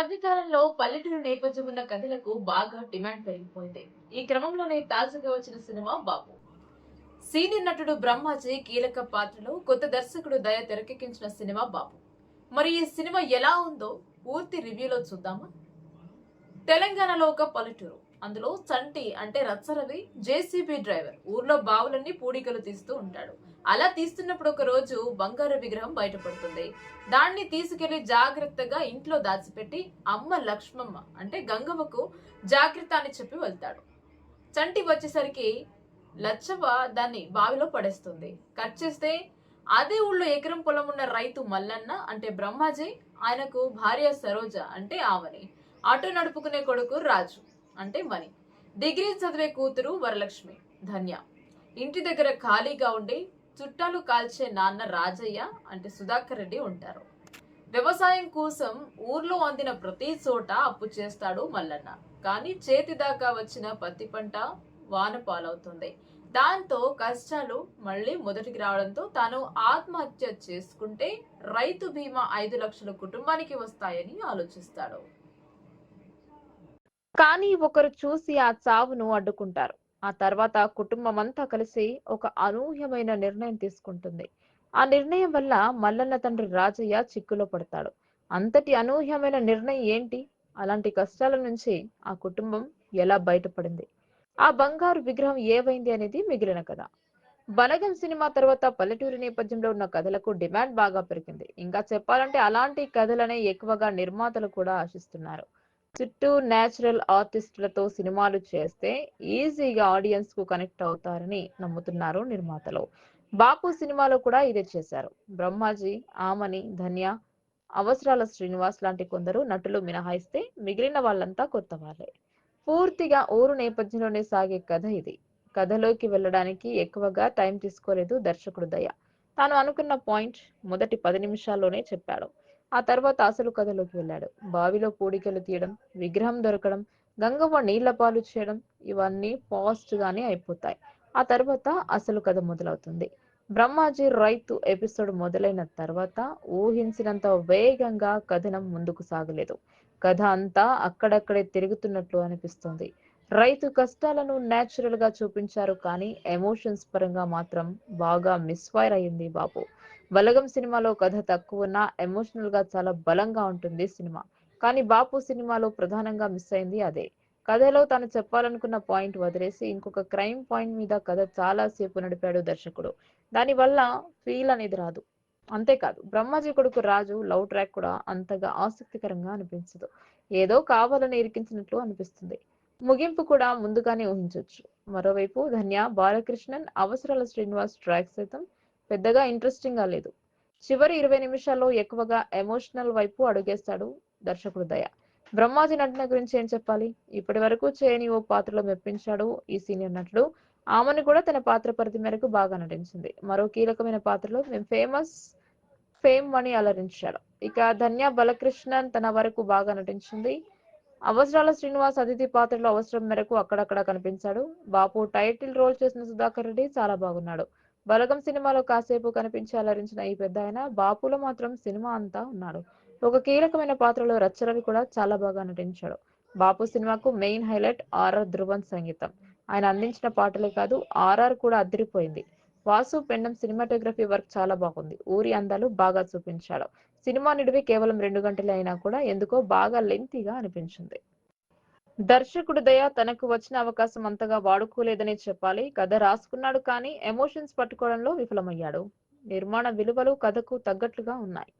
మధ్యకాలంలో పల్లెటూరు నేపథ్యం ఉన్న కథలకు బాగా డిమాండ్ పెరిగిపోయింది. ఈ క్రమంలోనే తాజాగా వచ్చిన సినిమా బాబు. సీనియర్ నటుడు బ్రహ్మాజీ కీలక పాత్రలో కొత్త దర్శకుడు దయ తెరకెక్కించిన సినిమా బాబు. మరి ఈ సినిమా ఎలా ఉందో పూర్తి రివ్యూలో చూద్దామా? తెలంగాణలో ఒక పల్లెటూరు. అందులో చంటి అంటే రత్సరవి జేసీబీ డ్రైవర్. ఊర్లో బావులన్నీ పూడికలు తీస్తూ ఉంటాడు. అలా తీస్తున్నప్పుడు ఒక రోజు బంగారు విగ్రహం బయటపడుతుంది. దాన్ని తీసుకెళ్ళి జాగ్రత్తగా ఇంట్లో దాచిపెట్టి అమ్మ లక్ష్మమ్మ అంటే గంగవ్వకు జాగ్రత్త అని చెప్పి వెళ్తాడు. చంటి వచ్చేసరికి లచ్చవ్వ దాన్ని బావిలో పడేస్తుంది. కట్ చేస్తే అదే ఊళ్ళో ఎకరం పొలం ఉన్న రైతు మల్లన్న అంటే బ్రహ్మాజీ ఆయనకు భార్య సరోజ అంటే ఆవని. ఆటో నడుపుకునే కొడుకు రాజు. అంటే మణి. డిగ్రీ చదివే కూతురు వరలక్ష్మి ధన్య. ఇంటి దగ్గర ఖాళీగా ఉండి చుట్టాలు కాల్చే నాన్న రాజయ్య అంటే సుధాకర్ రెడ్డి ఉంటారు. వ్యవసాయం కోసం ఊర్లో అందిన ప్రతి చోట అప్పు చేస్తాడు మల్లన్న. కానీ చేతి దాకా వచ్చిన పత్తి పంట వాన పాలవుతుంది. దాంతో కష్టాలు మళ్ళీ మొదటికి రావడంతో తాను ఆత్మహత్య చేసుకుంటే రైతు బీమా ఐదు లక్షల కుటుంబానికి వస్తాయని ఆలోచిస్తాడు. కానీ ఒకరు చూసి ఆ చావును అడ్డుకుంటారు. ఆ తర్వాత కుటుంబం అంతా కలిసి ఒక అనూహ్యమైన నిర్ణయం తీసుకుంటుంది. ఆ నిర్ణయం వల్ల మల్లన్న తండ్రి రాజయ్య చిక్కులో పడతాడు. అంతటి అనూహ్యమైన నిర్ణయం ఏంటి? అలాంటి కష్టాల నుంచి ఆ కుటుంబం ఎలా బయటపడింది? ఆ బంగారు విగ్రహం ఏవైంది అనేది మిగిలిన కథ. బలగం సినిమా తర్వాత పల్లెటూరి నేపథ్యంలో ఉన్న కథలకు డిమాండ్ బాగా పెరిగింది. ఇంకా చెప్పాలంటే అలాంటి కథలనే ఎక్కువగా నిర్మాతలు కూడా ఆశిస్తున్నారు. చుట్టూ నేచురల్ ఆర్టిస్టులతో సినిమాలు చేస్తే ఈజీగా ఆడియన్స్కు కనెక్ట్ అవుతారని నమ్ముతున్నారు నిర్మాతలు. బాపు సినిమాలో కూడా ఇదే చేశారు. బ్రహ్మాజీ ఆమని ధన్య అవసరాల శ్రీనివాస్ లాంటి కొందరు నటులు మినహాయిస్తే మిగిలిన వాళ్ళంతా కొత్త వాళ్ళే. పూర్తిగా ఊరు నేపథ్యంలోనే సాగే కథ ఇది. కథలోకి వెళ్ళడానికి ఎక్కువగా టైం తీసుకోలేదు దర్శకుడు దయ. తాను అనుకున్న పాయింట్ మొదటి పది నిమిషాల్లోనే చెప్పాడు. ఆ తర్వాత అసలు కథలోకి వెళ్ళాడు. బావిలో పూడికలు తీయడం విగ్రహం దొరకడం గంగవ్వ నీళ్ళ పాలు చేయడం ఇవన్నీ ఫాస్ట్ గానే అయిపోతాయి. ఆ తర్వాత అసలు కథ మొదలవుతుంది. బ్రహ్మాజీ రైతు ఎపిసోడ్ మొదలైన తర్వాత ఊహించినంత వేగంగా కథనం ముందుకు సాగలేదు. కథ అంతా అక్కడక్కడే తిరుగుతున్నట్లు అనిపిస్తుంది. రైతు కష్టాలను నేచురల్గా చూపించారు కానీ ఎమోషన్స్ పరంగా మాత్రం బాగా మిస్ఫైర్ అయింది బాబు. బలగం సినిమాలో కథ తక్కువ ఉన్నా ఎమోషనల్గా చాలా బలంగా ఉంటుంది సినిమా. కానీ బాపు సినిమాలో ప్రధానంగా మిస్ అయింది అదే. కథలో తాను చెప్పాలనుకున్న పాయింట్ వదిలేసి ఇంకొక క్రైమ్ పాయింట్ మీద కథ చాలా సేపు నడిపాడు దర్శకుడు. దానివల్ల ఫీల్ అనేది రాదు. అంతేకాదు బ్రహ్మాజీ కొడుకు రాజు లవ్ ట్రాక్ కూడా అంతగా ఆసక్తికరంగా అనిపించదు. ఏదో కావాలని ఇరికించినట్లు అనిపిస్తుంది. ముగింపు కూడా ముందుగానే ఊహించవచ్చు. మరోవైపు ధన్య బాలకృష్ణన్ అవసరాల శ్రీనివాస్ ట్రాక్ సైతం పెద్దగా ఇంట్రెస్టింగ్గా లేదు. చివరి ఇరవై నిమిషాల్లో ఎక్కువగా ఎమోషనల్ వైపు అడుగేస్తాడు దర్శకుడు దయ. బ్రహ్మాజీ నటన గురించి ఏం చెప్పాలి? ఇప్పటి వరకు చేయని ఓ పాత్రలో మెప్పించాడు ఈ సీనియర్ నటుడు. ఆమెను కూడా తన పాత్ర పరిధి మేరకు బాగా నటించింది. మరో కీలకమైన పాత్రలో మేము ఫేమస్ ఫేమ్ అని అలరించాడు. ఇక ధన్య బలకృష్ణన్ తన వరకు బాగా నటించింది. అవసరాల శ్రీనివాస్ అతిథి పాత్రలో అవసరం మేరకు అక్కడక్కడ కనిపించాడు. బాపు టైటిల్ రోల్ చేసిన సుధాకర్ రెడ్డి చాలా బాగున్నాడు. బలగం సినిమాలో కాసేపు కనిపించి అలరించిన ఈ పెద్ద ఆయన బాపులో మాత్రం సినిమా అంతా ఉన్నాడు. ఒక కీలకమైన పాత్రలో రచ్చరవి కూడా చాలా బాగా నటించాడు. బాపు సినిమాకు మెయిన్ హైలైట్ ఆర్ఆర్ ధ్రువన్ సంగీతం. ఆయన అందించిన పాటలే కాదు ఆర్ఆర్ కూడా అదిరిపోయింది. వాసు పెండం సినిమాటోగ్రఫీ వర్క్ చాలా బాగుంది. ఊరి అందాలు బాగా చూపించాడు. సినిమా నిడివి కేవలం రెండు గంటలే అయినా కూడా ఎందుకో బాగా లెంతీగా అనిపించింది. దర్శకుడు దయ తనకు వచ్చిన అవకాశం అంతగా వాడుకోలేదనే చెప్పాలి. కథ రాసుకున్నాడు కానీ ఎమోషన్స్ పట్టుకోవడంలో విఫలమయ్యాడు. నిర్మాణ విలువలు కథకు తగ్గట్లుగా ఉన్నాయి.